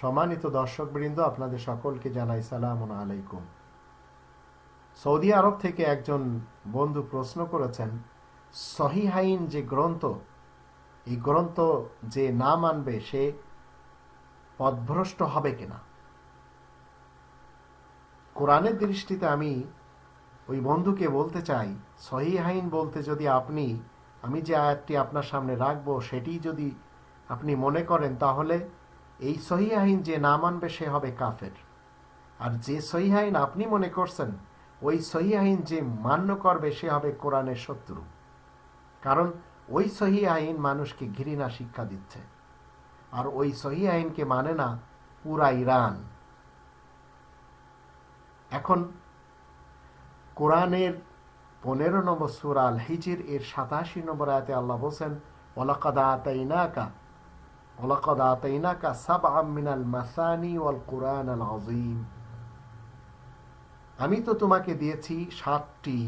সম্মানিত দর্শকবৃন্দ, আপনাদের সকলকে জানাই সালাম আলাইকুম। সৌদি আরব থেকে একজন বন্ধু প্রশ্ন করেছেন, সহিহাইন যে গ্রন্থ, এই গ্রন্থ যে না মানবে সে পদভ্রষ্ট হবে কিনা? কোরআনের দৃষ্টিতে আমি ওই বন্ধুকে বলতে চাই, সহিহাইন বলতে যদি আপনি, আমি যে আয়াতটি আপনার সামনে রাখব, সেটি যদি আপনি মনে করেন তাহলে এই সহি আইন যে না মানবে সে হবে কাফের। আর যে সহি আইন আপনি মনে করছেন, ওই সহি আইন যে মান্য করবে সে হবে কোরআনের শত্রু। কারণ ওই সহি আইন মানুষকে ঘৃণা শিক্ষা দিচ্ছে। আর ওই সহি আইনকে মানে না পুরা ইরান। এখন কোরআনের পনেরো নম্বর সুরা আল হিজির এর সাতাশি নম্বর আয়াতে আল্লাহ বলছেন ওলাকাদা আতাইনাকা সাব মিনাল মাসানি ওয়াল কোরআন আল আজিম আমি তো তোমাকে দিয়েছি সাতটি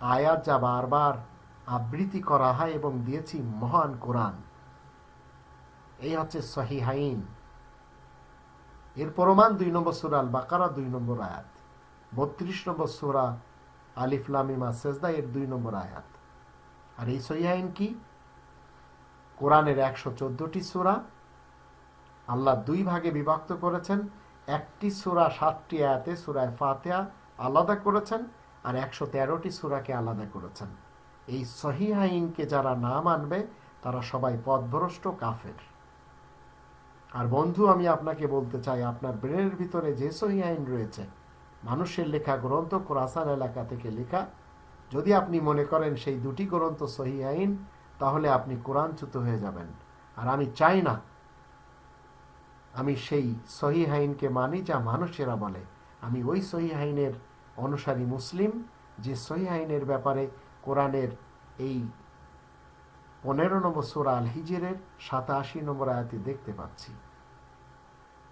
আয়াত যা বারবার আবৃত্তি করা হয় এবং দিয়েছি মহান কোরআন। এই হচ্ছে সহিহাইন। এর প্রমাণ দুই নম্বর সুরা আল বাকারা দুই নম্বর আয়াত। বত্রিশ নম্বর সুরা আলিফলামিমা সেজদা, এর দুই নম্বর আয়াত। আর এই সহিহাইন কি? কোরআনের একশো চোদ্দটি সুরা আল্লাহ দুই ভাগে বিভক্ত করেছেন। একটি সুরা সাতটি আয়াতে সুরায় ফাতেহা আলাদা করেছেন আর একশো তেরোটি সুরাকে আলাদা করেছেন। এই সহি আইনকে যারা না মানবে, তারা সবাই পথভ্রষ্ট কাফের। আর বন্ধু, আমি আপনাকে বলতে চাই, আপনার ব্রেনের ভিতরে যে সহি আইন রয়েছে, মানুষের লেখা গ্রন্থ কোরাসান এলাকা থেকে লেখা, যদি আপনি মনে করেন সেই দুটি গ্রন্থ সহি আইন তাহলে আপনি কোরআনচ্যুত হয়ে যাবেন। আর আমি চাই না, আমি সেই সহি আইনকে মানি যা মানুষেরা বলে। আমি ওই সহি আইনের অনুসারী মুসলিম, যে সহি আইনের ব্যাপারে কোরআনের এই পনেরো নম্বর সুরা আল হিজেরের সাতাশি নম্বর আয়াতে দেখতে পাচ্ছি।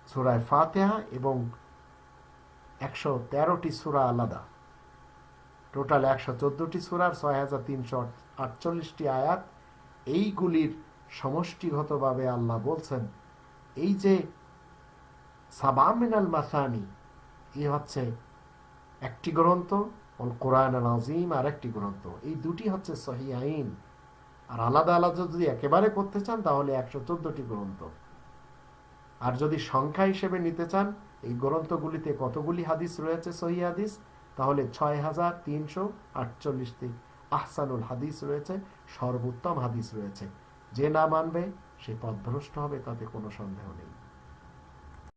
সুরায় ফাতেহা এবং একশো তেরোটি সুরা আলাদা টোটাল একশো চোদ্দটি সুরার ছয় হাজার তিনশো আটচল্লিশটি আয়াত এইগুলির সমষ্টিগতভাবে আল্লাহ বলছেন, এই যে সাবামিনাল মাসানি, এ হচ্ছে একটি গ্রন্থ অল কোরআন আল আজিম আর একটি গ্রন্থ। এই দুটি হচ্ছে সহি আইন। আর আলাদা আলাদা যদি একেবারে করতে চান, তাহলে একশো চোদ্দটি গ্রন্থ। আর যদি সংখ্যা হিসেবে নিতে চান, এই গ্রন্থগুলিতে কতগুলি হাদিস রয়েছে সহি হাদিস? তাহলে ছয় হাজার তিনশো আটচল্লিশটি আহসানুল হাদিস রয়েছে, সর্বোত্তম হাদিস রয়েছে। যে না মানবে, সে পথভ্রষ্ট হবে, তাতে কোনো সন্দেহ নেই।